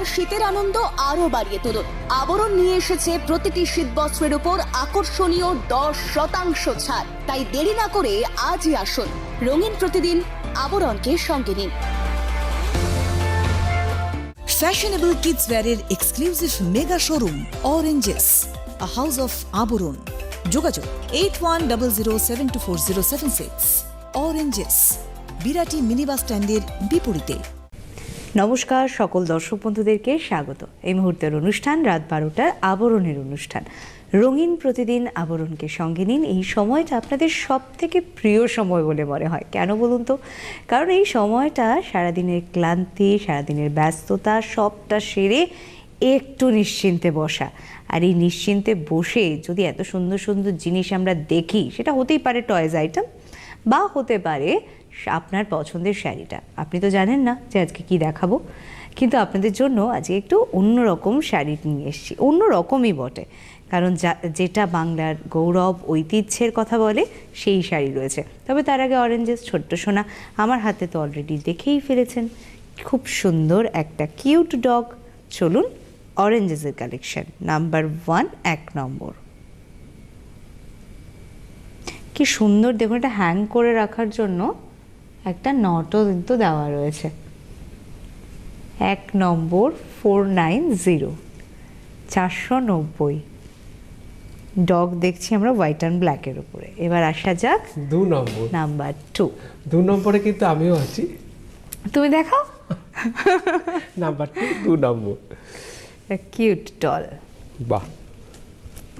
এবার শীতের আনন্দ আরও বাড়িয়ে তুলুন। আবরণ নিয়ে এসেছে প্রতিটি শীত বস্ত্রের উপর আকর্ষণীয় দশ শতাংশ ছাড়। তাই দেরি না করে আজই আসুন। রঙিন প্রতিদিন আবরণকে সঙ্গে নিন। Fashionable kids ওয়্যারের exclusive mega showroom Oranges a house of Abaran. যোগাযোগ eight one double zero seven two four zero seven six Oranges Birati mini bus স্ট্যান্ডের বিপরীতে। নমস্কার, সকল দর্শক বন্ধুদেরকে স্বাগত। এই মুহূর্তের অনুষ্ঠান রাত বারোটার আবরণের অনুষ্ঠান। রঙিন প্রতিদিন আবরণকে সঙ্গে নিন। এই সময়টা আপনাদের সব থেকে প্রিয় সময় বলে মনে হয়। কেন বলুন তো? কারণ এই সময়টা সারাদিনের ক্লান্তি, সারাদিনের ব্যস্ততা, সবটা সেরে একটু নিশ্চিন্তে বসা। আর এই নিশ্চিন্তে বসে যদি এত সুন্দর সুন্দর জিনিস আমরা দেখি, সেটা হতেই পারে টয়েজ আইটেম বা হতে পারে আপনার পছন্দের শাড়িটা। আপনি তো জানেন না যে আজকে কি দেখাবো। কিন্তু আপনাদের জন্য আজকে একটু অন্যরকম শাড়ি নিয়ে এসেছি। অন্য রকমই বটে। কারণ যেটা বাংলার গৌরব, ঐতিহ্যের কথা বলে, সেই শাড়ি রয়েছে। তবে তার আগে অরেঞ্জেস, ছোট্ট সোনা, আমার হাতে তো অলরেডি দেখেই ফেলেছেন। খুব সুন্দর একটা কিউট ডগ চলুন অরেঞ্জেসের কালেকশন নাম্বার ওয়ান এক নম্বর। কি সুন্দর দেখুন এটা হ্যাং করে রাখার জন্য একটা নটও কিন্তু দেওয়া রয়েছে। এক নম্বর ফোর নাইন জিরো চারশো নব্বই। ডগ দেখছি আমরা হোয়াইট অ্যান্ড ব্ল্যাকের উপরে। এবার আসা যাক দু নম্বর। নাম্বার টু দু নম্বরে কিন্তু আমিও আছি। তুমি দেখাও? নাম্বার টু দু নম্বর। কিউট ডল বাহ।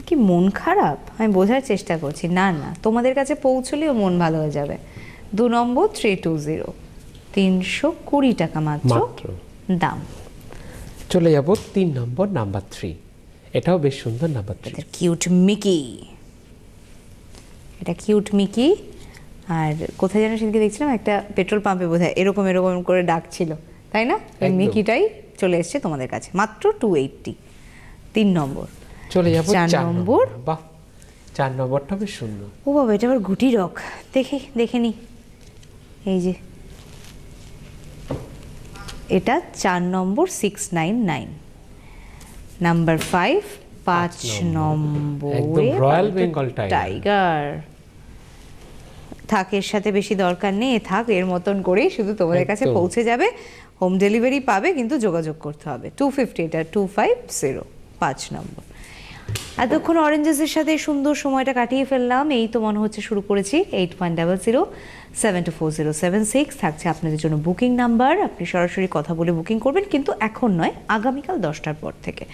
কি মন খারাপ? আমি বোঝার চেষ্টা করছি। না না তোমাদের কাছে পৌঁছলেও মন ভালো হয়ে যাবে। দু নম্বর থ্রি টু জিরো তিনশো কুড়ি টাকা মাত্র। দাম। চলে যাব তিন নম্বর নাম্বার থ্রি এটাও বেশ সুন্দর নাম্বার থ্রি কিউট মিকি এটা কিউট মিকি আর কোথায় যেন সেদিকে দেখছিলাম একটা পেট্রোল পাম্পে বোধহয় এরকম এরকম করে ডাকছিল। তাই না? মিকিটাই চলে এসছে তোমাদের কাছে। মাত্র টু এইটটি তিন নম্বর। চলে যাব চার নম্বর। বাহ চার নম্বরটা বেশ সুন্দর। ও বাবা এটা আবার গুটি রক। দেখে দেখে নি। এই যে। এটা চার নম্বর six nine nine number five পাঁচ নম্বর। Bengal tiger। টাইগার থাক এর সাথে বেশি দরকার নেই। থাক এর মতন করেই শুধু তোমাদের কাছে পৌঁছে যাবে। হোম ডেলিভারি পাবে কিন্তু যোগাযোগ করতে হবে। টু ফিফটি এটা টু ফাইভ জিরো পাঁচ নম্বর। এতক্ষণ অরেঞ্জেসের সাথে সুন্দর সময়টা কাটিয়ে ফেললাম। এই তো মনে হচ্ছে শুরু করেছি। Eight one double zero seven two four zero seven six থাকছে আপনাদের জন্য বুকিং নাম্বার আপনি সরাসরি কথা বলে বুকিং করবেন, কিন্তু এখন নয়, আগামীকাল দশটার পর থেকে।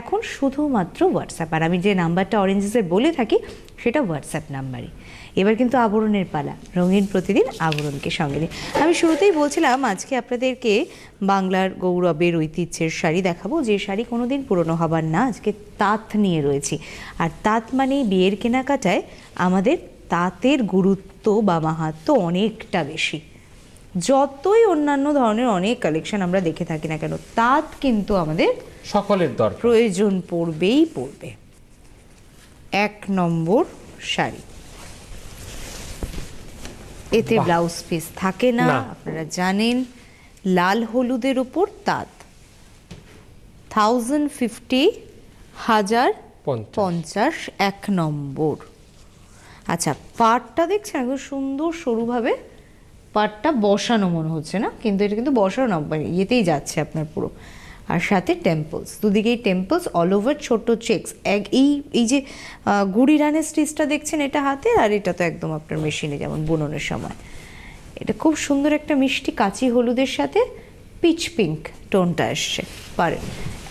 এখন শুধুমাত্র হোয়াটসঅ্যাপ আর আমি যে নাম্বারটা অরেঞ্জেসের বলে থাকি, সেটা হোয়াটসঅ্যাপ নাম্বারই এবার কিন্তু আবরণের পালা রঙিন প্রতিদিন আবরণকে সঙ্গে নিয়ে। আমি শুরুতেই বলছিলাম আজকে আপনাদেরকে বাংলার গৌরবের ঐতিহ্যের শাড়ি দেখাবো। যে শাড়ি কোনোদিন পুরনো হবার না আজকে তাঁত নিয়ে রয়েছি। আর তাঁত মানে বিয়ের কেনাকাটায় আমাদের তাঁতের গুরুত্ব বা মাহাত্ম অনেকটা বেশি। যতই অন্যান্য ধরনের অনেক কালেকশন আমরা দেখে থাকি না কেন তাঁত কিন্তু আমাদের সকলের দরকার। প্রয়োজন পড়বেই পড়বে। এক নম্বর শাড়ি। এতে ব্লাউজ পিস থাকে না। আপনারা জানেন লাল হলুদের উপর তাঁত। থাউজেন্ড ফিফটি হাজার পঞ্চাশ। এক নম্বর। আচ্ছা পাটটা দেখছেন একদম সুন্দর সরুভাবে পাটটা বসানো মনে হচ্ছে না? কিন্তু এটা কিন্তু বসানো না ইয়েতেই যাচ্ছে আপনার পুরো। আর সাথে টেম্পলস দুদিকেই টেম্পলস অল ওভার ছোট চেক্স এক এই এই যে গুড়ি রানের স্টিচটা দেখছেন এটা হাতে আর এটা তো একদম আপনার মেশিনে যেমন বুননের সময়। এটা খুব সুন্দর একটা মিষ্টি কাঁচি হলুদের সাথে পিচ পিঙ্ক টোনটা এসছে পারে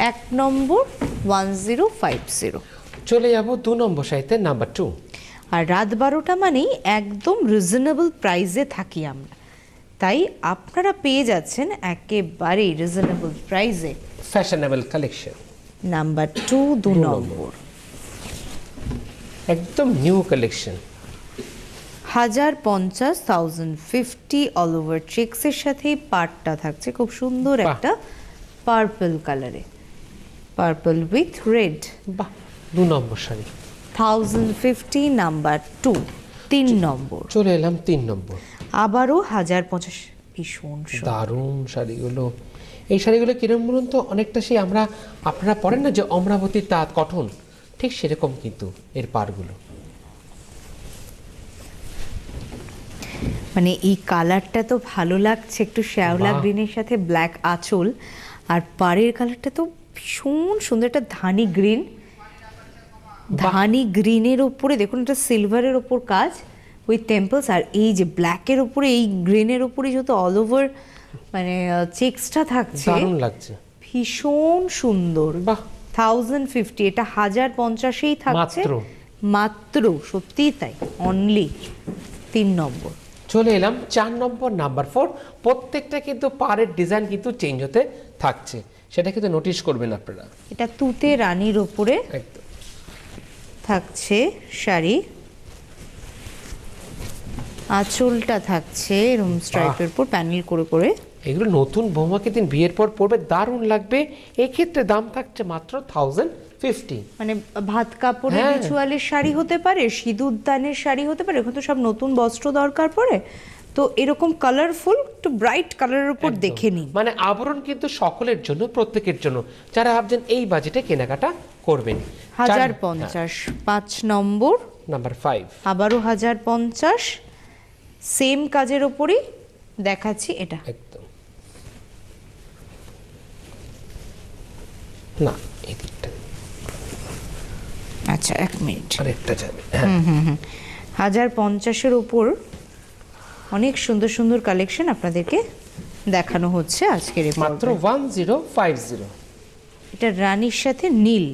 এক নম্বর ওয়ান জিরো ফাইভ জিরো চলে যাব দু নম্বর সাহিত্যের নাম্বার টু আর রাত বারোটা মানেই একদম রিজনেবল প্রাইসে থাকি আমরা। তাই আপনারা পেয়ে যাচ্ছেন একেবারেই রিজনেবল প্রাইসে ফ্যাশনেবল কালেকশন নাম্বার টু দু নম্বর একদম নিউ কালেকশন হাজার পঞ্চাশ থাউজেন্ড ফিফটি অল ওভার চেক্সের সাথেই পার্টটা থাকছে। খুব সুন্দর একটা পার্পল কালারে পার্পল উইথ রেড বাহ দু নম্বর sari. Thousand fifty number two তিন নম্বর। চলে এলাম তিন নম্বর। আবারও হাজার পঞ্চাশ। ভীষণ। দারুণ শাড়িগুলো। এই শাড়িগুলো কিরম বলুন তো অনেকটা সেই আমরা আপনারা পড়েন না যে অমরাবতীর তাঁত কটন? ঠিক সেরকম কিন্তু এর পারগুলো মানে এই কালারটা তো ভালো লাগছে একটু শ্যাওলা। গ্রিনের সাথে ব্ল্যাক আঁচল আর পাড়ের কালারটা তো ভীষণ সুন্দর একটা ধানি গ্রিন। ধানি গ্রিনের ওপরে দেখুন এটা সিলভারের ওপর কাজ ওই টেম্পলস আর এই যে ব্ল্যাকের ওপরে এই গ্রিনের ওপরে যেহেতু অল ওভার মানে চেক্সটা থাকছে। দারুণ লাগছে। ভীষণ সুন্দর। বাহ। থাউজেন্ড ফিফটি এটা হাজার পঞ্চাশেই থাকছে। মাত্র। মাত্র সত্যিই তাই। অনলি তিন নম্বর। চলে এলাম চার নম্বর নাম্বার ফোর প্রত্যেকটা কিন্তু পাড়ের ডিজাইন কিন্তু চেঞ্জ হতে থাকছে। সেটা কিন্তু নোটিশ করবেন আপনারা। এটা তুতে রানীর ওপরে একদম। থাকছে শাড়ি। আঁচলটা থাকছে এরকম স্ট্রাইপের উপর প্যানেল করে করে। এগুলো নতুন বৌমাকে দিন বিয়ের পর পড়বে? দারুণ লাগবে। এক্ষেত্রে দাম থাকছে মাত্র থাউজেন্ড ফিফটি মানে ভাত কাপড়ের হ্যাঁ। রিচুয়ালের শাড়ি হতে পারে সিঁদুর দানের শাড়ি হতে পারে এখন তো সব নতুন বস্ত্র দরকার পড়ে। তো এরকম কালারফুল একটু ব্রাইট কালারের উপর দেখে নিন। মানে আবরণ কিন্তু সকলের জন্য প্রত্যেকের জন্য। যারা ভাবছেন এই বাজেটে কেনাকাটা করবেন। হাজার পঞ্চাশ পাঁচ নম্বর। নাম্বার ফাইভ আবারও হাজার পঞ্চাশ। সেম কাজের ওপরই দেখাচ্ছি এটা একদম না এই দিকটা আচ্ছা এক মিনিট। আরেকটা যাবে হ্যাঁ। হাজার পঞ্চাশের ওপর অনেক সুন্দর সুন্দর কালেকশন আপনাদেরকে দেখানো হচ্ছে আজকের এই মাত্র ওয়ান জিরো ফাইভ জিরো এটা রানীর সাথে নীল।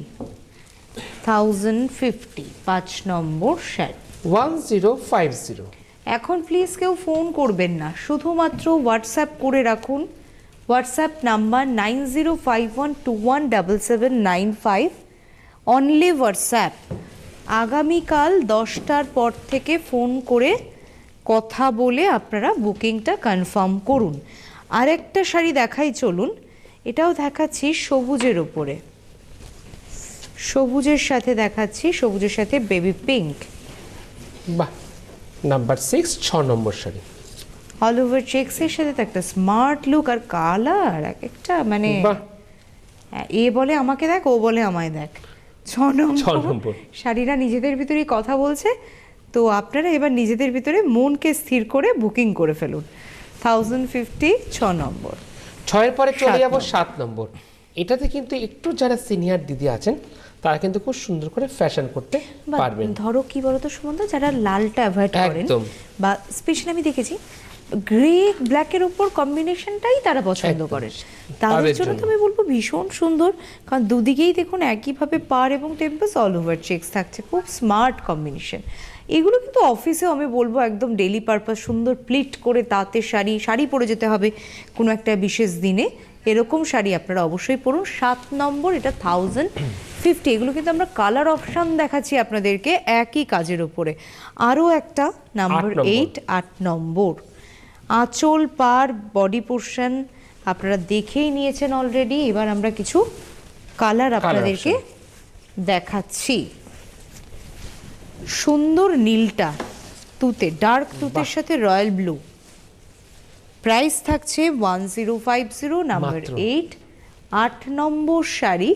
থাউজেন্ড ফিফটি পাঁচ নম্বর sari one zero five zero এখন প্লিজ কেউ ফোন করবেন না শুধুমাত্র হোয়াটসঅ্যাপ করে রাখুন। WhatsApp number nine zero five one two one double seven nine five only WhatsApp আগামীকাল দশটার পর থেকে ফোন করে কথা বলে আপনারা বুকিংটা কনফার্ম করুন। আরেকটা শাড়ি দেখাই, চলুন। এটাও দেখাচ্ছি সবুজের ওপরে সবুজের সাথে দেখাচ্ছি, সবুজের সাথে বেবি পিঙ্ক বাহ নাম্বার সিক্স ছ নম্বর শাড়ি। অল ওভার চেক্সের সাথে তো একটা স্মার্ট লুক আর কালার এক একটা মানে বাহ এ বলে আমাকে দেখ ও বলে আমায় দেখ ছ নম্বর নম্বর। শাড়িরা নিজেদের ভিতরেই কথা বলছে তো আপনারা এবার নিজেদের ভিতরে মনকে স্থির করে বুকিং করে ফেলুন থাউজেন্ড ফিফটি ছ নম্বর ছয়ের পরে চলে যাব। সাত নম্বর এটাতে কিন্তু একটু যারা সিনিয়র দিদি আছেন তারা কিন্তু খুব সুন্দর করে ফ্যাশন করতে পারবেন ধরো কি বলতো সুমন্ত যারা লালটা অ্যাভয়েড করেন। বা স্পেশালি আমি দেখেছি গ্রে ব্ল্যাকের উপর কম্বিনেশনটাই তারা পছন্দ। করেন তাদের জন্য তো আমি বলব ভীষণ সুন্দর। কারণ দুদিকেই দেখুন একইভাবে পার এবং টেম্পাস অল ওভার চেক্স থাকছে। খুব স্মার্ট কম্বিনেশন এগুলো কিন্তু অফিসেও আমি বলব একদম ডেলি পারপাস সুন্দর প্লিট করে তাতে শাড়ি শাড়ি পরে যেতে হবে কোনো একটা বিশেষ দিনে। এরকম শাড়ি আপনারা অবশ্যই পরুন। সাত নম্বর এটা থাউজেন্ড ফিফটি এগুলো কিন্তু আমরা কালার অপশান দেখাচ্ছি আপনাদেরকে একই কাজের ওপরে আরও একটা নম্বর। এইট আট নম্বর। আঁচল পার বডি পোর্শন আপনারা দেখেই নিয়েছেন অলরেডি এবার আমরা কিছু কালার আপনাদেরকে দেখাচ্ছি। সুন্দর নীলটা তুতে ডার্ক তুতের সাথে রয়্যাল ব্লু প্রাইস থাকছে one zero five zero number eight আট নম্বর শাড়ি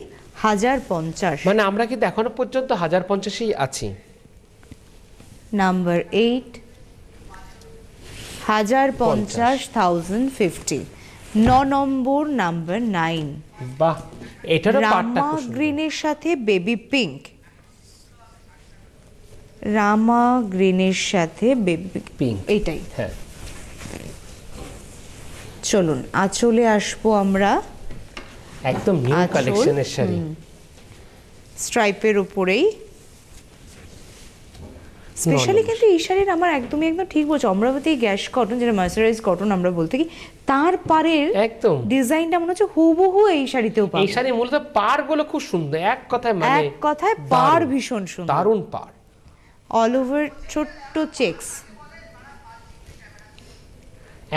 হাজার পঞ্চাশ। মানে আমরা কিন্তু এখনও পর্যন্ত হাজার পঞ্চাশেই আছি। নাম্বার এইট হাজার পঞ্চাশ। থাউজেন্ড ফিফটি ন নম্বর নাম্বার নাইন বাহ এটারও পাটটা রামা গ্রিনের সাথে বেবি পিঙ্ক রামা গ্রিনের সাথে বেবি Pink। এইটাই হ্যাঁ। চলুন আঁচলে আসব আমরা একদম নিউ কালেকশনের শাড়ি। স্ট্রাইপের উপরেই। স্পেশালি কিন্তু শাড়ির আমার একদমই একদম ঠিক বলছো। অমরাবতী গ্যাস কটন যেটা মার্সারাইজ কটন আমরা বলতে কি তার পারের একদম। ডিজাইনটা মনে হচ্ছে হুবহু এই শাড়িতেও পাবে। এই শাড়ি মূলত পারগুলো খুব সুন্দর। এক কথায় মানে এক কথায় পার ভীষণ সুন্দর। দারুণ পার অল ওভার ছোট্ট চেক্স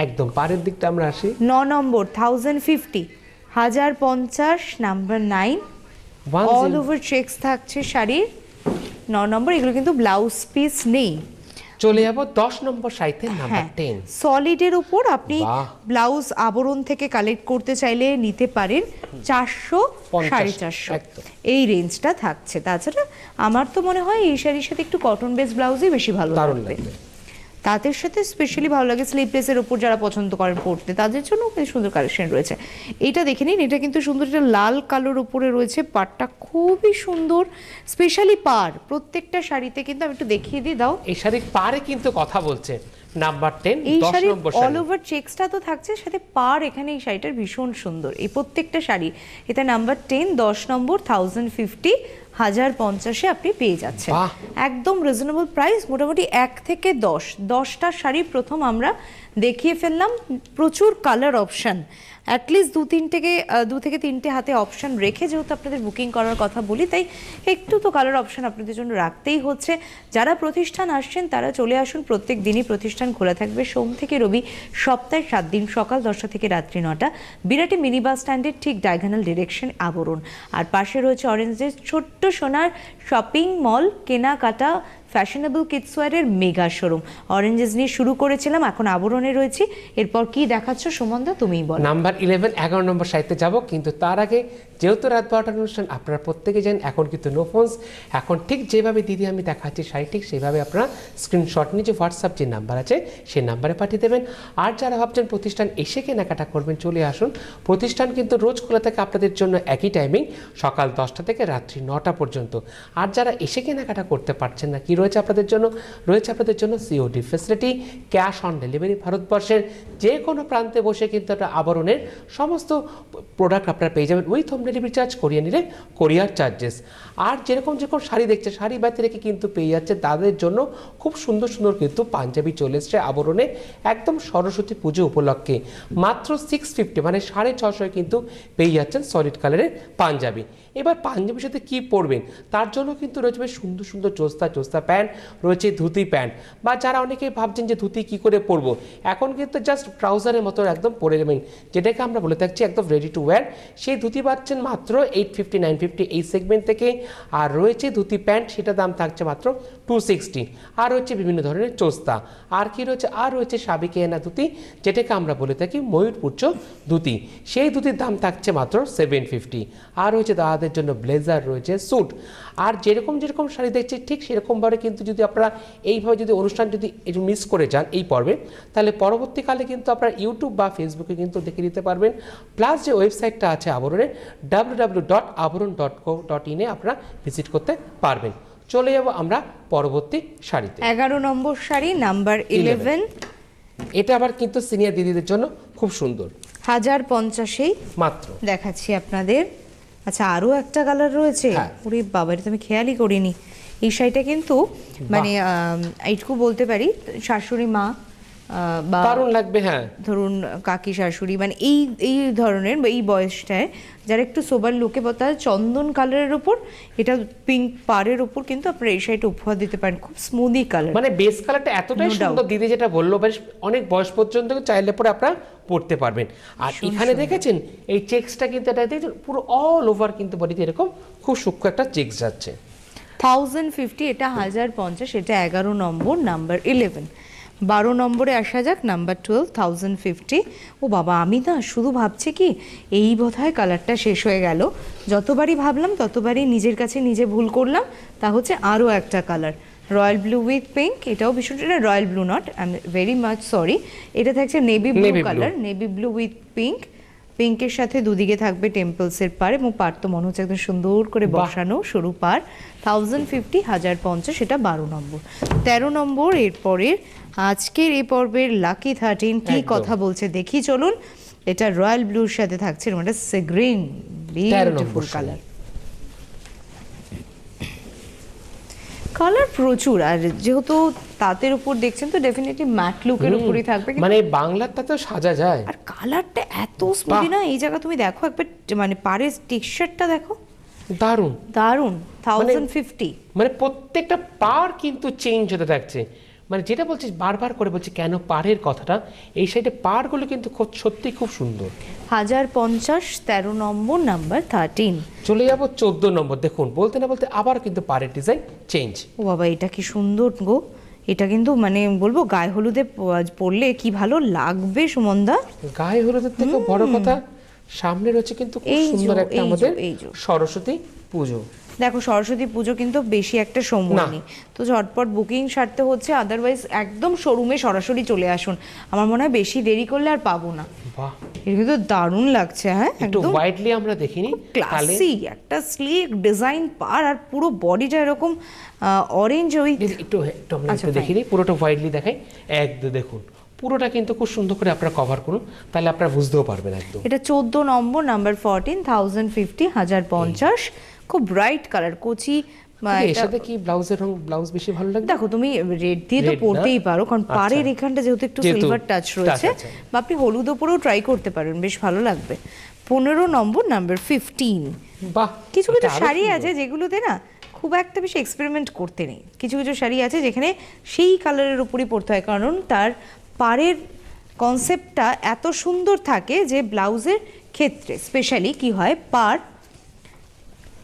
একদম পারের দিকটা আমরা আসি। ন নম্বর থাউজেন্ড ফিফটি হাজার পঞ্চাশ number nine all over checks থাকছে শাড়ির। ন নম্বর এগুলো কিন্তু ব্লাউজ পিস নেই। চলে যাব দশ নম্বর সাইতে নাম্বার টেন সলিডের উপর আপনি ব্লাউজ আবরণ থেকে কালেক্ট করতে চাইলে নিতে পারেন চারশো সাড়ে চারশো। এই রেঞ্জটা থাকছে। তাছাড়া আমার তো মনে হয় এই শাড়ির সাথে একটু কটন বেস ব্লাউজই বেশি ভালো লাগবে। তাদের সাথে স্পেশালি ভালো লাগে স্লিপলেসের উপর যারা পছন্দ করেন পড়তে তাদের জন্য বেশ সুন্দর কালেকশন রয়েছে। এটা দেখে নিন এটা কিন্তু সুন্দর এটা লাল কালোর উপরে রয়েছে পাড়টা খুবই সুন্দর। স্পেশালি পার প্রত্যেকটা শাড়িতে কিন্তু আমি একটু দেখিয়ে দিই দাও। এই শাড়ির পারে কিন্তু কথা বলছে। নাম্বার এই দশ শাড়ির অল ওভার চেক্সটা তো থাকছে সাথে পার এখানে এই শাড়িটার ভীষণ সুন্দর। এই প্রত্যেকটা শাড়ি এটা নাম্বার টেন দশ নম্বর থাউজেন্ড ফিফটি হাজার পঞ্চাশে আপনি পেয়ে যাচ্ছেন। একদম রিজনেবল প্রাইস মোটামুটি এক থেকে দশ। দশটা শাড়ি প্রথম আমরা দেখিয়ে ফেললাম। প্রচুর কালার অপশন অ্যাটলিস্ট দু তিনটেকে আহ, দু থেকে তিনটে হাতে অপশন রেখে যেহেতু আপনাদের বুকিং করার কথা বলি তাই একটু তো কালার অপশন আপনাদের জন্য রাখতেই হচ্ছে। যারা প্রতিষ্ঠান আসছেন তারা চলে আসুন। প্রত্যেক দিনই প্রতিষ্ঠান খোলা থাকবে। সোম থেকে রবি সপ্তাহে সাত দিন সকাল দশটা থেকে রাত্রি নটা। বিরাটি মিনি বাস স্ট্যান্ডের ঠিক ডায়াগোনাল ডিরেকশন আবরণ। আর পাশে রয়েছে অরেঞ্জের ছোট্ট সোনার শপিং মল কেনাকাটা ফ্যাশনেবল কিডসওয়ারের মেগা শোরুম অরেঞ্জেস নিয়ে শুরু করেছিলাম, এখন আবরণে রয়েছি। এরপর কি দেখাচ্ছ সুমন্দা, তুমিই বলো। নাম্বার ইলেভেন এগারো নম্বর সাইতে যাব, কিন্তু তার আগে যেহেতু রাত বারোটার অনুষ্ঠান, আপনারা প্রত্যেকে জানেন এখন কিন্তু নো ফোনস এখন ঠিক যেভাবে দিদি আমি দেখাচ্ছি শাড়ি, ঠিক সেইভাবে আপনারা স্ক্রিনশট নিয়ে যে হোয়াটসঅ্যাপ যে নাম্বার আছে, সেই নাম্বারে পাঠিয়ে দেবেন। আর যারা ভাবছেন প্রতিষ্ঠান এসে কেনাকাটা করবেন, চলে আসুন। প্রতিষ্ঠান কিন্তু রোজ খোলা থাকে আপনাদের জন্য একই টাইমিং সকাল দশটা থেকে রাত্রি নটা পর্যন্ত। আর যারা এসে কেনাকাটা করতে পারছেন না, কি রয়েছে আপনাদের জন্য? রয়েছে আপনাদের জন্য COD facility cash on delivery ভারতবর্ষের যে কোনো প্রান্তে বসে কিন্তু একটা আবরণের সমস্ত প্রোডাক্ট আপনারা পেয়ে যাবেন। উইথ হোম ডেলিভারি চার্জ করিয়ে নিলে কোরিয়ার চার্জেস আর যেরকম যেরকম শাড়ি দেখছে, শাড়ি বাইতে রেখে কিন্তু পেয়ে যাচ্ছে। তাদের জন্য খুব সুন্দর সুন্দর কিন্তু পাঞ্জাবি চলে এসছে আবরণে একদম সরস্বতী পুজো উপলক্ষে। মাত্র সিক্স ফিফটি মানে সাড়ে ছশোয় কিন্তু পেয়ে যাচ্ছেন সলিড কালারের পাঞ্জাবি। এবার পাঞ্জাবির সাথে কি পরবেন? তার জন্য কিন্তু রয়েছে সুন্দর সুন্দর চোস্তা চোস্তা প্যান্ট, রয়েছে ধুতি প্যান্ট। বা যারা অনেকেই ভাবছেন যে ধুতি কি করে পরবো? এখন কিন্তু জাস্ট ট্রাউজারের মতো একদম পরে নেবেন। যেটাকে আমরা বলে থাকছি একদম রেডি টু ওয়্যার সেই ধুতি পাচ্ছেন মাত্র এইট ফিফটি নাইন ফিফটি এই সেগমেন্ট থেকে। আর রয়েছে ধুতি প্যান্ট সেটা দাম থাকছে মাত্র টু সিক্সটি আর রয়েছে বিভিন্ন ধরনের চোস্তা। আর কি রয়েছে? আর রয়েছে সাবিকে এনা ধুতি, যেটাকে আমরা বলে থাকি ময়ূরপুচ্ছ ধুতি। সেই ধুতির দাম থাকছে মাত্র সেভেন ফিফটি আর রয়েছে দাদাদের জন্য ব্লেজার রয়েছে স্যুট। আর যেরকম যেরকম শাড়ি দেখছি ঠিক সেরকমভাবে কিন্তু যদি আপনারা এইভাবে যদি অনুষ্ঠান যদি একটু মিস করে যান এই পর্বে তাহলে পরবর্তীকালে কিন্তু আপনারা ইউটিউব বা ফেসবুকে কিন্তু দেখে নিতে পারবেন। প্লাস যে ওয়েবসাইটটা আছে আবরণের W W dot Abaran dot co dot ইনে আপনারা ভিজিট করতে পারবেন। চলে যাব আমরা পরবর্তী শাড়িতে। এগারো নম্বর শাড়ি নাম্বার ইলেভেন এটা আবার কিন্তু সিনিয়র দিদিদের জন্য খুব সুন্দর। হাজার পঞ্চাশেই মাত্র। দেখাচ্ছি আপনাদের। আচ্ছা আরও একটা কালার রয়েছে? হ্যাঁ। ওরে বাবা এটা তো আমি খেয়ালই করিনি। এই শাড়িটা কিন্তু মানে এইটুকু বলতে পারি শাশুড়ি মা বা দারুণ লাগবে হ্যাঁ। ধরুন কাকি শাশুড়ি মানে এই এই ধরনের এই বয়সটায় যারা একটু সোবার লুকে বা চন্দন কালারের উপর এটা পিঙ্ক পাড়ের উপর কিন্তু আপনারা এই শাড়িটা উপহার দিতে পারেন খুব স্মুদি কালার মানে বেস কালারটা এতটাই সুন্দর দিদি যেটা বলল বেশ অনেক বয়স পর্যন্ত চাইলে পরে আপনারা পড়তে পারবেন। আর এখানে দেখেছেন এই চেক্সটা কিন্তু এটা দেখছেন পুরো অল ওভার কিন্তু বডিতে এরকম খুব সূক্ষ্ম একটা চেক্স যাচ্ছে। থাউজেন্ড ফিফটি এটা হাজার পঞ্চাশ এটা এগারো নম্বর নাম্বার ইলেভেন বারো নম্বরে আসা যাক নাম্বার টুয়েলভ থাউজেন্ড ফিফটি ও বাবা আমি না শুধু ভাবছি কি এই বোধহয় কালারটা শেষ হয়ে গেল। যতবারই ভাবলাম ততবারই নিজের কাছে নিজে ভুল করলাম। তা হচ্ছে আরও একটা colour royal blue with pink এটাও ভীষণ এটা royal blue not I am very much sorry এটা থাকছে navy blue colour navy blue with pink পিঙ্কের সাথে দুদিকে থাকবে টেম্পলসের পার এবং পার তো মনে হচ্ছে একদম সুন্দর করে বসানো সরু পার। থাউজেন্ড ফিফটি হাজার পঞ্চাশ এটা বারো নম্বর। তেরো নম্বর এরপরের আজকের এই পর্বের লাকি থার্টিন কি কথা বলছে দেখি চলুন। এটা রয়্যাল ব্লুর সাথে থাকছে এরকম একটা গ্রিন বিউটিফুল কালার কালার প্রচুর আর যেহেতু তাঁতের উপর দেখছেন তো ডেফিনেটলি ম্যাট লুকের উপরই থাকবে মানে বাংলাটা তো সাজা যায়। আর কালারটা এত স্মুদি না এই জায়গা তুমি দেখো একবার মানে পাড়ের টেক্সচারটা দেখো। দারুণ। দারুণ থাউজেন্ড ফিফটি মানে প্রত্যেকটা পার কিন্তু চেঞ্জ হতে থাকছে। মানে যেটা বলছিস বারবার করে বলছি কেন পাড়ের কথাটা? এই সাইডে পাড়গুলো কিন্তু খুব সত্যি খুব সুন্দর। হাজার পঞ্চাশ তেরো নম্বর নাম্বার থার্টিন চলে যাব চোদ্দ নম্বর। দেখুন বলতে না বলতে আবার কিন্তু পাড়ের ডিজাইন চেঞ্জ ও বাবা এটা কি সুন্দর গো। এটা কিন্তু মানে বলব গায়ে হলুদে পড়লে পরলে কি ভালো লাগবে সুমনদা? গায়ে হলুদের থেকে বড় কথা সামনে রয়েছে কিন্তু খুব সুন্দর একটা আমাদের সরস্বতী পুজো। দেখো সরস্বতী পুজো কিন্তু বেশি একটা সময় নেই। তো ঝটপট বুকিং সারতে হচ্ছে আদারওয়াইজ একদম শোরুমে সরাসরি চলে আসুন। আমার মনে হয় বেশি দেরি করলে আর পাবো না। বাহ। এটা কিন্তু দারুণ লাগছে হ্যাঁ? একটু ওয়াইডলি আমরা দেখিনি ক্লাসি একটা স্লিক ডিজাইন পার আর পুরো বডিটা এরকম অরেঞ্জ ওই একটু একটু আমরা আচ্ছা, একটু fine. দেখি দিই পুরোটা ওয়াইডলি দেখাই। একদম দেখুন পুরোটা কিন্তু খুব সুন্দর করে আপনারা কভার করুন তাহলে আপনারা বুঝতেও পারবেন একদম। এটা চোদ্দ নম্বর নাম্বার ফোরটিন থাউজেন্ড ফিফটি হাজার পঞ্চাশ। খুব ব্রাইট কালার কচি এর সাথে কি ব্লাউজের রং ব্লাউজ বেশি ভালো লাগবে দেখো তুমি রেড দিয়ে তো পরতেই পারো কারণ আচ্ছা। পাড়ের এখানটা যেহেতু একটু সিলভার টাচ রয়েছে বা আপনি হলুদ ওপরেও ট্রাই করতে পারেন বেশ ভালো লাগবে। পনেরো নম্বর নাম্বার ফিফটিন বাহ কিছু কিছু শাড়ি আছে যেগুলোতে না খুব একটা বেশি এক্সপেরিমেন্ট করতে নেই। কিছু কিছু শাড়ি আছে যেখানে সেই কালারের উপরই পড়তে হয় কারণ তার পাড়ের কনসেপ্টটা এত সুন্দর থাকে যে ব্লাউজের ক্ষেত্রে স্পেশালি কি হয় পার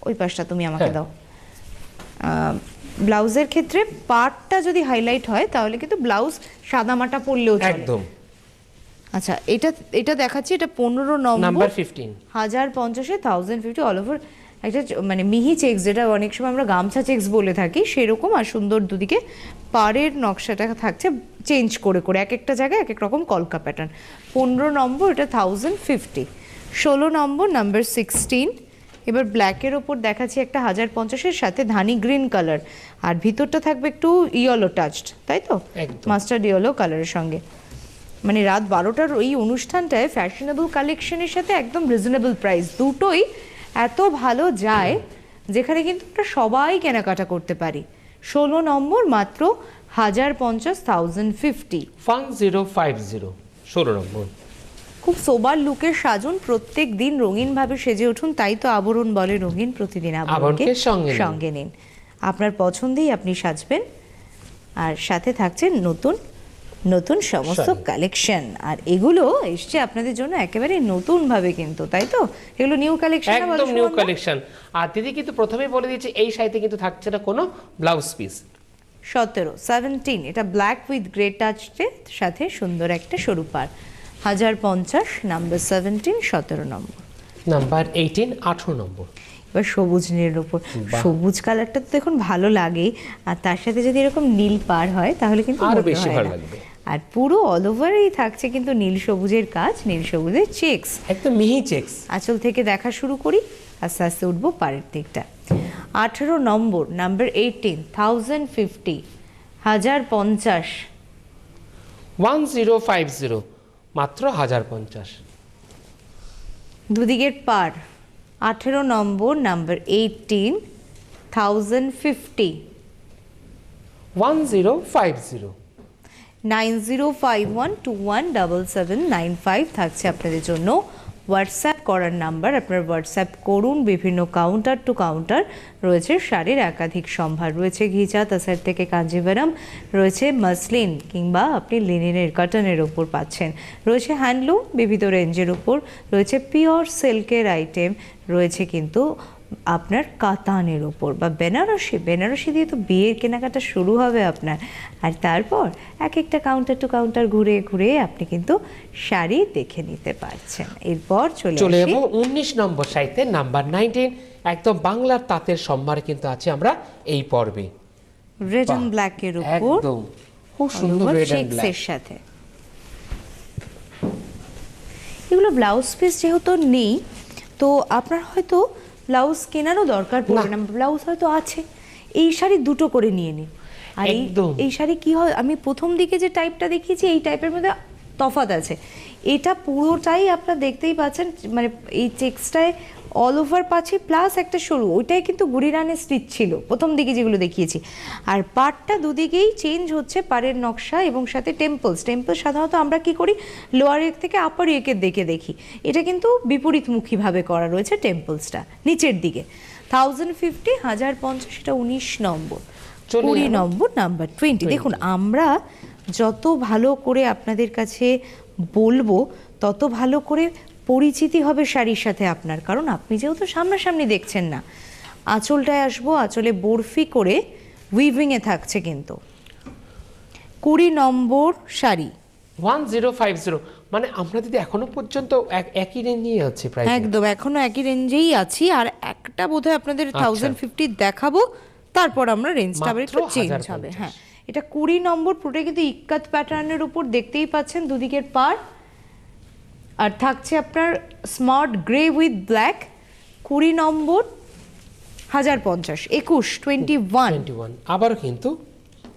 ওই পাশটা তুমি আমাকে হ্যাঁ। দাও। ব্লাউজের ক্ষেত্রে পাড়টা যদি হাইলাইট হয় তাহলে কিন্তু ব্লাউজ সাদামাটা পরলেও চলে। একদম। আচ্ছা এটা এটা দেখাচ্ছি এটা পনেরো নম্বর। নাম্বার ফিফটিন হাজার পঞ্চাশে থাউজেন্ড ফিফটি অল ওভার একটা মানে মিহি চেক্স যেটা অনেক সময় আমরা গামছা চেক্স বলে থাকি সেরকম আর সুন্দর দুদিকে পাড়ের নকশাটা থাকছে চেঞ্জ করে করে এক একটা জায়গায় এক এক রকম কলকা প্যাটার্ন পনেরো নম্বর এটা থাউজেন্ড ফিফটি ষোলো নম্বর নাম্বার সিক্সটিন এবার ব্ল্যাকের ওপর দেখাচ্ছি একটা হাজার পঞ্চাশের সাথে ধানি গ্রিন কালার আর ভিতরটা থাকবে একটু ইয়েলো টাচড তাই তো? একদম। মাস্টার্ড ইয়েলো কালারের সঙ্গে। মানে রাত বারোটার ওই অনুষ্ঠানটায় ফ্যাশনেবল কালেকশনের সাথে একদম রিজনেবল প্রাইস দুটোই এত ভালো যায় যেখানে কিন্তু আমরা সবাই কেনাকাটা করতে পারি। ষোলো নম্বর মাত্র হাজার পঞ্চাশ thousand fifty one zero five zero ষোলো নম্বর। খুব সোবার লুকের সাজুন প্রত্যেক দিন রঙিনভাবে সেজে উঠুন তাই তো আবরণ বলে রঙিন প্রতিদিন আবরণকে সঙ্গে নিন। আপনার পছন্দেই আপনি সাজবেন। আর সাথে থাকছে নতুন নতুন সমস্ত কালেকশন। আর এগুলো এসছে আপনাদের জন্য একেবারে নতুন ভাবে কিন্তু তাই তো? এগুলো নিউ কালেকশন একদম নিউ কালেকশন। আর দিদি কিন্তু প্রথমেই বলে দিয়েছে এই শাড়িতে কিন্তু থাকছে না কোনো ব্লাউজ পিস সতেরো সেভেন্টিন এটা ব্ল্যাক উইথ গ্রে টাচের সাথে সুন্দর একটা সরু পার হাজার পঞ্চাশ নাম্বার সেভেন্টিন সতেরো নম্বর। নাম্বার এইটিন আঠেরো নম্বর। এবার সবুজ নীলের উপর। সবুজ কালারটা তো দেখুন ভালো লাগেই। আর তার সাথে যদি এরকম নীল পার হয় তাহলে কিন্তু আরও বেশি ভালো। লাগবে। আর পুরো অল ওভারই থাকছে কিন্তু নীল সবুজের কাজ নীল সবুজের চেক্স একদম মিহি চেক্স আঁচল থেকে দেখা শুরু করি আস্তে আস্তে উঠবো পাড়ের দিকটা। আঠেরো নম্বর নাম্বার এইটিন থাউজেন্ড ফিফটি হাজার পঞ্চাশ ওয়ান জিরো ফাইভ জিরো মাত্র হাজার পঞ্চাশ। দুদিকের পার আঠেরো নম্বর number eighteen thousand fifty one zero five zero nine zero five one two one double seven nine five থাকছে আপনাদের জন্য। হোয়াটসঅ্যাপ করার নাম্বার আপনার হোয়াটসঅ্যাপ করুন। বিভিন্ন কাউন্টার টু কাউন্টার রয়েছে শাড়ির একাধিক সম্ভার। রয়েছে ঘিচা তাসার থেকে কাঞ্জিভারাম রয়েছে মাসলিন কিংবা আপনি লিনিনের কাটনের ওপর পাচ্ছেন। রয়েছে হ্যান্ডলুম বিবিধ রেঞ্জের উপর। রয়েছে পিওর সিল্কের আইটেম রয়েছে কিন্তু আপনার কাতানের ওপর বা বেনারসি বেনারসি দিয়ে তো বিয়ের কেনাকাটা শুরু হবে আপনার। আর তারপর এক একটা কাউন্টার টু কাউন্টার ঘুরে ঘুরে আপনি কিন্তু শাড়ি দেখে নিতে পারছেন। এরপর চলে চলে যাব উনিশ নম্বর সাইতে নাম্বার নাইনটিন একদম বাংলার তাঁতের সম্ভারে কিন্তু আছে আমরা এই পর্বে। রেড অ্যান্ড বাহ, ব্ল্যাকের উপর একদম খুব সুন্দর রেড অ্যান্ড ব্ল্যাক এর সাথে। এগুলো ব্লাউজ পিস যেহেতু নেই তো আপনার হয়তো ব্লাউজ কেনারও দরকার পড়বে না। ব্লাউজ হয়তো আছে। এই শাড়ি দুটো করে নিয়ে নিন আর এই শাড়ি কি হয় আমি প্রথম দিকে যে টাইপটা দেখিয়েছি এই টাইপের মধ্যে তফাত আছে। এটা পুরোটাই আপনারা দেখতেই পাচ্ছেন মানে এই চেক্সটায় অল ওভার পাচ্ছি প্লাস একটা সরু ওইটাই কিন্তু গুড়ি রানের স্টিচ ছিল। প্রথম দিকে যেগুলো দেখিয়েছি। আর পাড়টা দুদিকেই চেঞ্জ হচ্ছে পাড়ের নকশা এবং সাথে টেম্পলস টেম্পল সাধারণত আমরা কি করি? লোয়ার এক থেকে আপার একের দিকে দেখি। এটা কিন্তু বিপরীতমুখীভাবে করা রয়েছে টেম্পলসটা নিচের দিকে। থাউজেন্ড ফিফটি হাজার পঞ্চাশ এটা উনিশ নম্বর। কুড়ি নম্বর নাম্বার টোয়েন্টি দেখুন আমরা যত ভালো করে আপনাদের কাছে বলব তত ভালো করে পরিচিতি হবে শাড়ির সাথে আপনার কারণ আপনি যেহেতু সামনাসামনি দেখছেন না। আঁচলটায় আসব আঁচলে বরফি করে উইভিংয়ে থাকছে কিন্তু। কুড়ি নম্বর sari. One zero five zero. মানে আমরা যদি এখনও পর্যন্ত এক- একই রেঞ্জ নিয়ে যাচ্ছি প্রায় একদম এখনও একই রেঞ্জেই আছি আর একটা বোধহয় আপনাদের আচ্ছা। থাউজেন্ড ফিফটি দেখাবো তারপর আমরা রেঞ্জটা আবার একটু চেঞ্জ হবে হ্যাঁ। এটা কুড়ি নম্বর পুরোটা কিন্তু ইক্কাত প্যাটার্নের উপর দেখতেই পাচ্ছেন দুদিকের পার আর থাকছে আপনার স্মার্ট গ্রে উইথ ব্ল্যাক কুড়ি নম্বর হাজার পঞ্চাশ একুশ টোয়েন্টি ওয়ান ওয়ান আবারও কিন্তু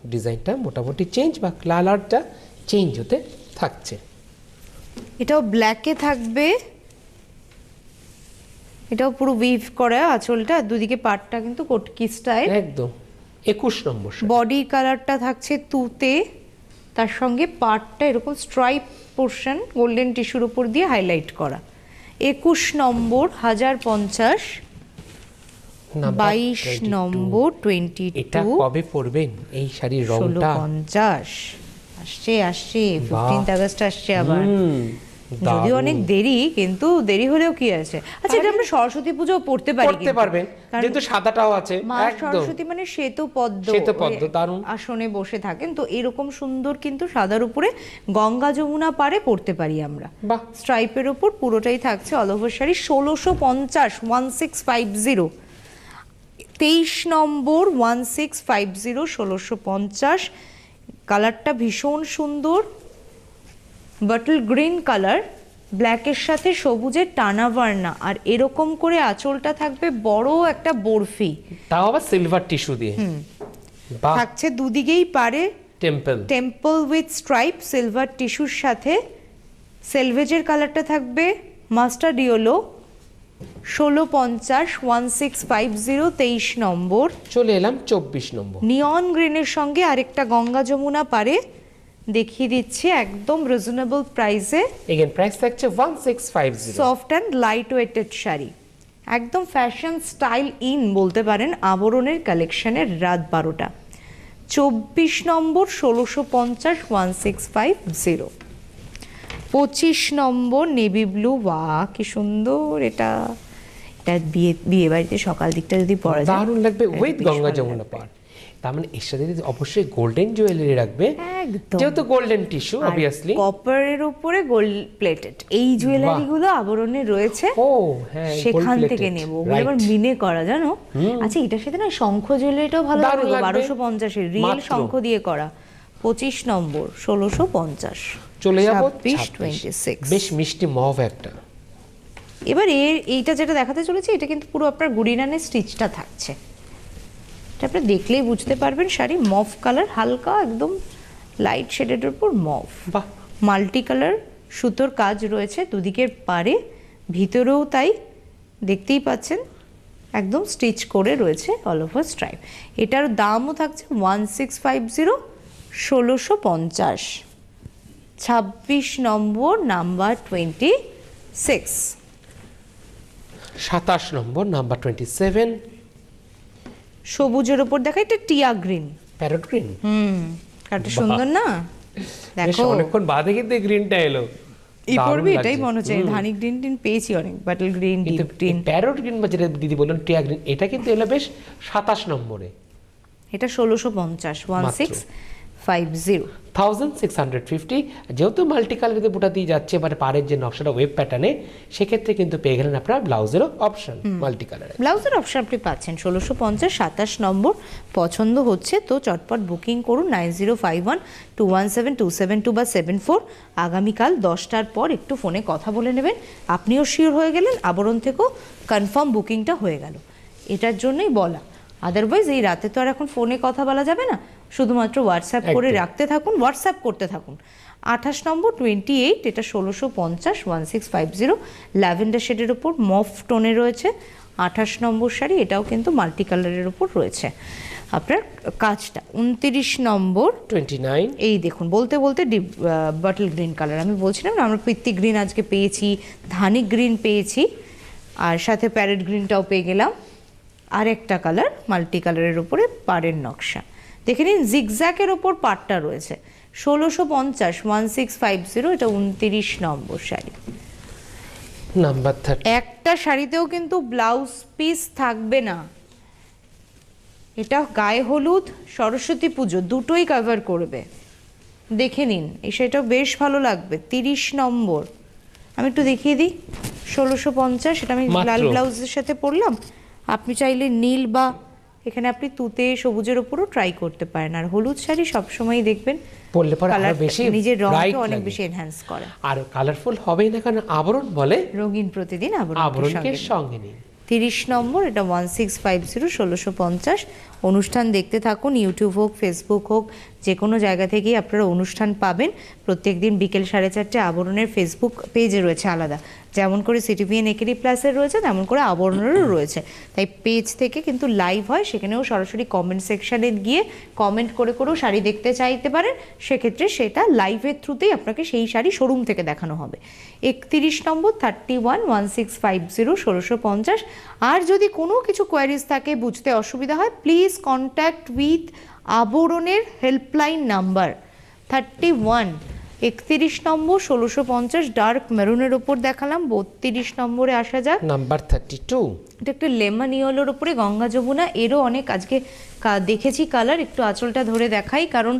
ডিজাইনটা মোটামুটি চেঞ্জ বা কালারটা চেঞ্জ হতে থাকছে। এটাও ব্ল্যাকে থাকবে। এটাও পুরো উইভ করা আঁচলটা দুদিকে পাটটা কিন্তু কটকি স্টাইল একদম একুশ নম্বর বডি কালারটা থাকছে তুতে তার সঙ্গে পাটটা এরকম স্ট্রাইপ পোর্শন গোল্ডেন টিস্যুর উপর দিয়ে হাইলাইট করা। একুশ নম্বর হাজার পঞ্চাশ বাইশ নম্বর টোয়েন্টি এটা কবে পরবেন এই শাড়ির রংটা? পঞ্চাশ। আসছে আসছে। ফিফটিন্থ আগস্ট আসছে আবার। যদিও অনেক দেরি কিন্তু দেরি হলেও কি আছে? আচ্ছা এটা আমরা সরস্বতী পুজো পড়তে পারি পড়তে পারবেন যেহেতু সাদাটাও আছে মা একদম। সরস্বতী মানে শ্বেত পদ্ম শ্বেত পদ্ম, দারুণ। আসনে বসে থাকেন। তো এরকম সুন্দর কিন্তু সাদার উপরে গঙ্গা যমুনা পারে পড়তে পারি আমরা। বাহ। স্ট্রাইপের ওপর পুরোটাই থাকছে অল ওভার শাড়ি ষোলোশো পঞ্চাশ ওয়ান সিক্স ফাইভ জিরো তেইশ নম্বর ওয়ান সিক্স ফাইভ জিরো ষোলোশো পঞ্চাশ। কালারটা ভীষণ সুন্দর। বাটল গ্রিন কালার ব্ল্যাকের সাথে সবুজের টানা বার্না আর এরকম করে আঁচলটা থাকবে বড় একটা বরফি। তাও আবার সিলভার টিস্যু দিয়ে। থাকছে দুদিকেই পারে temple temple with stripe silver টিস্যুর সাথে। সেলভেজের কালারটা থাকবে মাস্টার্ড ইয়েলো ষোলো পঞ্চাশ ওয়ান সিক্স ফাইভ জিরো তেইশ নম্বর। চলে এলাম চব্বিশ নম্বর। নিয়ন গ্রিনের সঙ্গে আরেকটা গঙ্গা যমুনা পারে। দেখিয়ে দিচ্ছি একদম রিজনেবল প্রাইসে এগেন প্রাইস থাকছে one six five zero soft and light weighted sari. একদম ফ্যাশন স্টাইল ইন বলতে পারেন আবরণের কালেকশনের রাত বারোটা। চব্বিশ নম্বর ষোলোশো পঞ্চাশ ওয়ান সিক্স ফাইভ জিরো পঁচিশ নম্বর নেভি ব্লু ওয়া কি সুন্দর এটা। এটা বিয়ে বিয়ে বাড়িতে সকাল দিকটা যদি পরা যায়। দারুণ লাগবে উইথ গঙ্গা যমুনা লাগবে। তার মানে এর সাথে অবশ্যই গোল্ডেন জুয়েলারি রাখবে একদম। যেহেতু গোল্ডেন টিস্যু অবভিয়াসলি কপারের উপরে গোল্ড প্লেটেড এই জুয়েলারি গুলো আবরণে রয়েছে। ও হ্যাঁ সেখান থেকে নেব। ওগুলো আবার মিনে করা জানো? আচ্ছা এটার সাথে না শঙ্খ জুয়েলারিটাও ভালো লাগবে। লাগবে। বারোশো পঞ্চাশের রিয়েল শঙ্খ দিয়ে করা। পঁচিশ নম্বর ষোলোশো পঞ্চাশ। চলে যাব 26 সিক্স বেশ মিষ্টি মভ একটা। এবার এর এইটা যেটা দেখাতে চলেছে এটা কিন্তু পুরো আপনার গুড়িনানের স্টিচটা থাকছে। এটা আপনি দেখলেই বুঝতে পারবেন শাড়ি মফ কালার হালকা একদম লাইট শেডের উপর মফ। বাহ। মাল্টি কালার সুতোর কাজ রয়েছে দুদিকের পারে ভিতরেও তাই দেখতেই পাচ্ছেন একদম স্টিচ করে রয়েছে অল ওভার স্ট্রাইপ এটার দামও থাকছে ওয়ান সিক্স ফাইভ জিরো ষোলোশো পঞ্চাশ। ছাব্বিশ নম্বর নাম্বার টোয়েন্টি সিক্স সাতাশ নম্বর নাম্বার টোয়েন্টি সেভেন সবুজের উপর দেখা এটা টিয়া গ্রিন। প্যারট গ্রিন হুম কাটা সুন্দর না? দেখো। অনেকক্ষণ বাদে কিন্তু গ্রিনটা এলো। এই পড়বে এটাই মনে হচ্ছে ধানি গ্রিন টিন পেয়েছি অনেক bottle green deep green parrot green বা যেটা দিদি বললেন টিয়া গ্রিন এটা কিন্তু এলো বেশ সাতাশ নম্বরে। এটা ষোলোশো পঞ্চাশ one. Six five zero thousand six hundred fifty যেহেতু মাল্টি কালারিতে বুটা দিয়ে যাচ্ছে মানে পাড়ের যে নকশাটা ওয়েব প্যাটার্নে সেক্ষেত্রে কিন্তু পেয়ে গেলেন আপনার ব্লাউজেরও অপশন মাল্টি কালারে ব্লাউজের অপশন আপনি পাচ্ছেন ষোলোশো পঞ্চাশ সাতাশ নম্বর। পছন্দ হচ্ছে তো চটপট বুকিং করুন nine zero five one two one seven two seven two বা সেভেন ফোর। আগামীকাল দশটার পর একটু ফোনে কথা বলে নেবেন। আপনিও শিওর হয়ে গেলেন আবরণ থেকেও কনফার্ম বুকিংটা হয়ে গেল। এটার জন্যই বলা। আদারওয়াইজ এই রাতে তো আর এখন ফোনে কথা বলা যাবে না। শুধুমাত্র হোয়াটসঅ্যাপ করে রাখতে থাকুন হোয়াটসঅ্যাপ করতে থাকুন। আঠাশ নম্বর টোয়েন্টি এইট এটা ষোলোশো পঞ্চাশ one six five zero lavender শেডের ওপর মফ টোনে রয়েছে। আঠাশ নম্বর শাড়ি এটাও কিন্তু মাল্টি কালারের ওপর রয়েছে। আপনার কাজটা উনতিরিশ নম্বর। টোয়েন্টি নাইন এই দেখুন বলতে বলতে ডিপ বাটল গ্রিন কালার আমি বলছিলাম না আমরা পিত্তি গ্রিন আজকে পেয়েছি ধানি গ্রিন পেয়েছি আর সাথে প্যারেট গ্রিনটাও পেয়ে গেলাম। আর একটা কালার মাল্টি কালারের উপরে পাড়ের নকশা। দেখে নিন জিগজ্যাকের ওপর পাটটা রয়েছে। ষোলোশো পঞ্চাশ ওয়ান সিক্স ফাইভ জিরো এটা উনতিরিশ নম্বর শাড়ি। নাম্বার থার্টি একটা শাড়িতেও কিন্তু ব্লাউজ পিস থাকবে না। এটা গায়ে হলুদ সরস্বতী পুজো দুটোই কভার করবে। দেখে নিন এই শাড়িটাও বেশ ভালো লাগবে তিরিশ নম্বর। আমি একটু দেখিয়ে দিই ষোলোশো পঞ্চাশ এটা আমি লাল ব্লাউজের সাথে পরলাম। আপনি চাইলে নীল বা এখানে আপনি তুতে সবুজের উপরও ট্রাই করতে পারেন। আর হলুদ শাড়ি সবসময়ই দেখবেন পরলে পরে আরও বেশি নিজের রঙকে অনেক বেশি এনহ্যান্স করে। আর কালারফুল হবেই না কারণ আবরণ বলে রঙিন প্রতিদিন আবরণকে আবরণকে সঙ্গে নিন। তিরিশ নম্বর এটা ওয়ান সিক্স ফাইভ জিরো ষোলোশো পঞ্চাশ। অনুষ্ঠান দেখতে থাকুন ইউটিউব হোক ফেসবুক হোক যে কোনো জায়গা থেকেই আপনারা অনুষ্ঠান পাবেন। প্রত্যেক দিন বিকেল সাড়ে চারটে আবরণের ফেসবুক পেজে রয়েছে আলাদা। যেমন করে সিটিভিএন একেডি প্লাসের রয়েছে তেমন করে আবরণেরও রয়েছে। তাই পেজ থেকে কিন্তু লাইভ হয় সেখানেও সরাসরি কমেন্ট সেকশানে গিয়ে কমেন্ট করে করেও শাড়ি দেখতে চাইতে পারেন। সেক্ষেত্রে সেটা লাইভের থ্রুতেই আপনাকে সেই শাড়ি শোরুম থেকে দেখানো হবে। একত্রিশ নম্বর thirty one one six five zero ষোলোশো পঞ্চাশ। আর যদি কোনো কিছু কোয়ারিজ থাকে বুঝতে অসুবিধা হয় প্লিজ কন্ট্যাক্ট উইথ আবরণের হেল্পলাইন নাম্বার থার্টি ওয়ান একত্রিশ নম্বর ষোলোশো পঞ্চাশ ডার্ক মেরুনের ওপর দেখালাম বত্রিশ নম্বরে আসা যাক। নাম্বার থার্টি টু এটা একটু লেমন ইয়েলোর উপরে গঙ্গা যমুনা এরও অনেক আজকে দেখেছি কালার একটু আঁচলটা ধরে দেখাই কারণ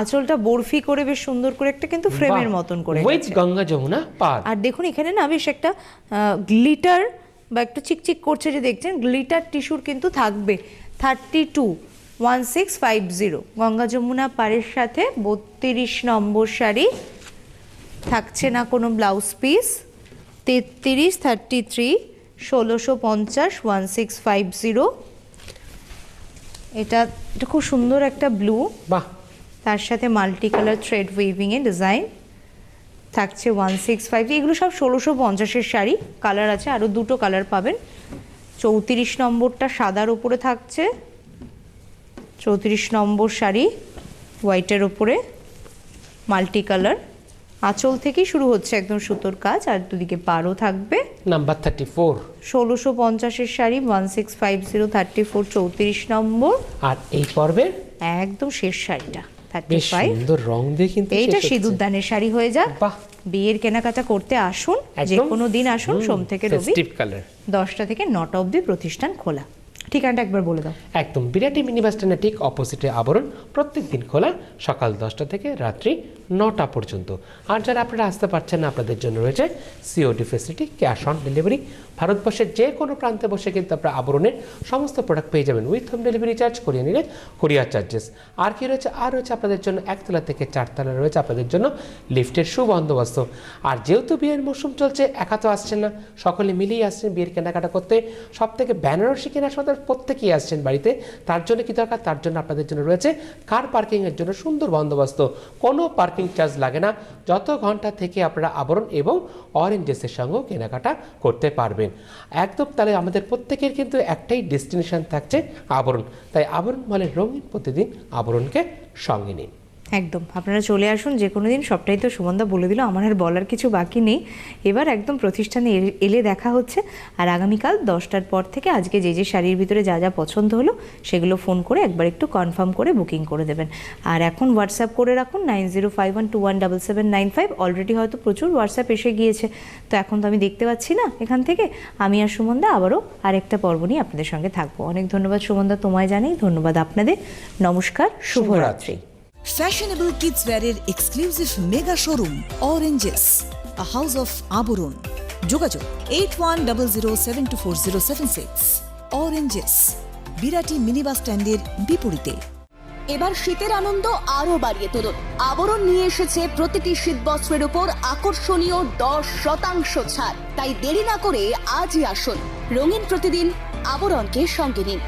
আঁচলটা বরফি করে বেশ সুন্দর করে একটা কিন্তু ফ্রেমের মতন করে গঙ্গা যমুনা? পার। আর দেখুন এখানে না বেশ একটা গ্লিটার বা একটু চিকচিক করছে যে দেখছেন গ্লিটার টিস্যুর কিন্তু থাকবে thirty two one six five zero Ganga Jamuna পাড়ের সাথে বত্রিশ নম্বর শাড়ি থাকছে না কোনো ব্লাউজ পিস। তেত্রিশ থার্টি থ্রি ষোলোশো পঞ্চাশ ওয়ান সিক্স ফাইভ জিরো এটা এটা খুব সুন্দর একটা ব্লু। বাহ। তার সাথে মাল্টি কালার থ্রেড উইভিংয়ে ডিজাইন থাকছে ওয়ান সিক্স ফাইভ এগুলো সব ষোলোশো পঞ্চাশের শাড়ি। কালার আছে আরও দুটো কালার পাবেন। চৌত্রিশ নম্বরটা সাদার উপরে থাকছে। চৌত্রিশ নম্বর শাড়ি হোয়াইটের উপরে মাল্টি কালার। আঁচল থেকেই শুরু হচ্ছে একদম সুতোর কাজ আর দুদিকে পারও থাকবে। নাম্বার থার্টি ফোর ষোলোশো পঞ্চাশের sari one six five zero thirty four চৌত্রিশ নম্বর। আর এই পর্বের? একদম শেষ শাড়িটা থার্টি ফাইভ সুন্দর রং দিয়ে কিন্তু এইটা সিঁদুর দানের শাড়ি হয়ে যাক। বাহ। বিয়ের কেনাকাটা করতে আসুন যে কোনো দিন আসুন সোম থেকে রবি। কালার দশটা থেকে নটা অবধি প্রতিষ্ঠান খোলা। ঠিকানাটা একবার বলে দাও। একদম বিরাটি মিনি বাস স্ট্যান্ডের ঠিক অপোজিটে আবরণ প্রত্যেক দিন খোলা সকাল দশটা থেকে রাত্রি নটা পর্যন্ত। আর যারা আপনারা আসতে পারছেন না, আপনাদের জন্য রয়েছে COD facility cash on delivery ভারতবর্ষের যে কোনো প্রান্তে বসে কিন্তু আপনারা আবরণের সমস্ত প্রোডাক্ট পেয়ে যাবেন। উইথ হোম ডেলিভারি চার্জ করিয়ে নিলে কোরিয়ার চার্জেস আর কি রয়েছে? আর রয়েছে আপনাদের জন্য একতলা থেকে চারতলা রয়েছে আপনাদের জন্য লিফটের সুবন্দোবস্ত। আর যেহেতু বিয়ের মৌসুম চলছে, একা তো আসছেন না। সকলে মিলেই আসছেন বিয়ের কেনাকাটা করতে। সব থেকে বেনারসি কেনার সময় প্রত্যেকেই আসছেন বাড়িতে। তার জন্য কি দরকার? তার জন্য আপনাদের জন্য রয়েছে কার পার্কিংয়ের জন্য সুন্দর বন্দোবস্ত। কোনো পার্কিং চার্জ লাগে না। যত ঘণ্টা থেকে আপনারা আবরণ এবং অরেঞ্জেসের সঙ্গেও কেনাকাটা করতে পারবেন। একদম তাহলে আমাদের প্রত্যেকের কিন্তু একটাই ডেস্টিনেশন থাকছে আবরণ। তাই আবরণ মলের রঙিন প্রতিদিন আবরণকে সঙ্গে নিন। একদম। আপনারা চলে আসুন যে কোনো দিন সবটাই তো সুমনদা বলে দিল, আমার আর বলার কিছু বাকি নেই। এবার একদম প্রতিষ্ঠানে এলে- দেখা হচ্ছে। আর আগামীকাল দশটার পর থেকে আজকে যে যে শাড়ির ভিতরে যা যা পছন্দ হলো, সেগুলো ফোন করে একবার একটু কনফার্ম করে বুকিং করে দেবেন। আর এখন হোয়াটসঅ্যাপ করে রাখুন, nine zero five one two one double seven nine five. Already হয়তো প্রচুর হোয়াটসঅ্যাপ এসে গিয়েছে। তো এখন তো আমি দেখতে পাচ্ছি না এখান থেকে। আমি আর সুমনদা আবারও আরেকটা পর্ব নিয়ে আপনাদের সঙ্গে থাকব। অনেক ধন্যবাদ সুমনদা, তোমায় জানাই ধন্যবাদ আপনাদের। নমস্কার, শুভরাত্রি। Kids wear এর exclusive mega showroom Oranges, a house of Abaran যোগাযোগ eight one double zero seven two four zero seven six oranges Birati mini bus স্ট্যান্ডের বিপরীতে। এবার শীতের আনন্দ আরও বাড়িয়ে তুলুন। আবরণ নিয়ে এসেছে প্রতিটি শীত বস্ত্রের উপর আকর্ষণীয় দশ শতাংশ ছাড়। তাই দেরি না করে আজই আসুন। রঙিন প্রতিদিন আবরণকে সঙ্গে নিন।